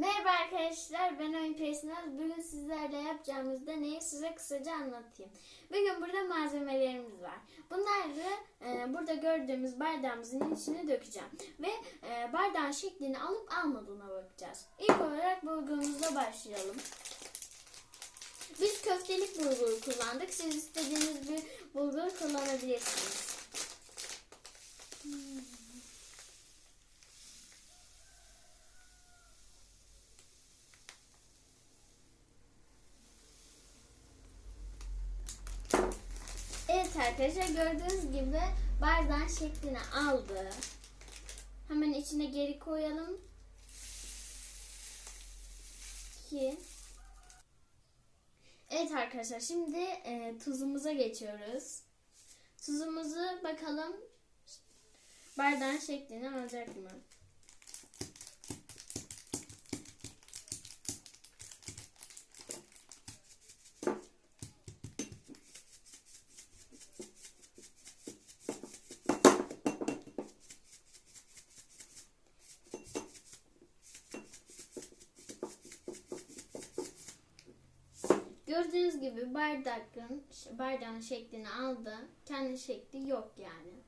Merhaba arkadaşlar ben Oyun Pesinaz. Bugün sizlerle yapacağımız deneyi size kısaca anlatayım. Bugün burada malzemelerimiz var. Bunları e, burada gördüğümüz bardağımızın içine dökeceğim. Ve e, bardağın şeklini alıp almadığına bakacağız. İlk olarak bulgurumuzla başlayalım. Biz köftelik bulgur kullandık. Siz istediğiniz bir bulgur kullanabilirsiniz. Evet arkadaşlar gördüğünüz gibi bardağın şeklini aldı. Hemen içine geri koyalım. Ki Evet arkadaşlar şimdi e, tuzumuza geçiyoruz. Tuzumuzu bakalım bardağın şeklini alacak mı? Gördüğünüz gibi bardağın bardağın şeklini aldı. Kendi şekli yok yani.